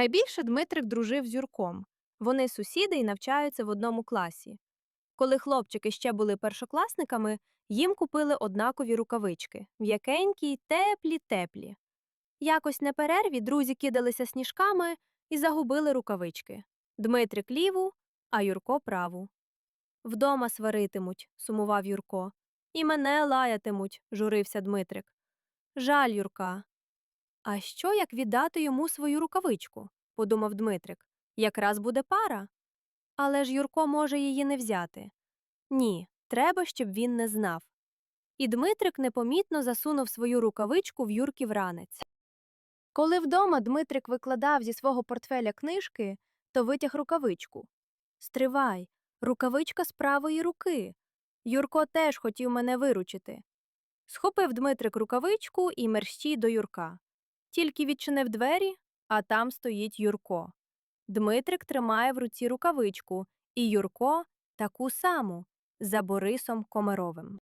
Найбільше Дмитрик дружив з Юрком. Вони сусіди і навчаються в одному класі. Коли хлопчики ще були першокласниками, їм купили однакові рукавички м'якенькі й теплі-теплі. Якось на перерві друзі кидалися сніжками і загубили рукавички. Дмитрик ліву, а Юрко праву. Вдома сваритимуть, сумував Юрко. І мене лаятимуть, журився Дмитрик. Жаль Юрка. А що, як віддати йому свою рукавичку? подумав Дмитрик. Якраз буде пара. Але ж Юрко може її не взяти. Ні, треба, щоб він не знав. І Дмитрик непомітно засунув свою рукавичку в Юрків ранець. Коли вдома Дмитрик викладав зі свого портфеля книжки, то витяг рукавичку. Стривай, рукавичка з правої руки. Юрко теж хотів мене виручити. Схопив Дмитрик рукавичку і мерщій до Юрка. Тільки відчинив двері, а там стоїть Юрко. Дмитрик тримає в руці рукавичку, і Юрко таку саму за Борисом Комаровим.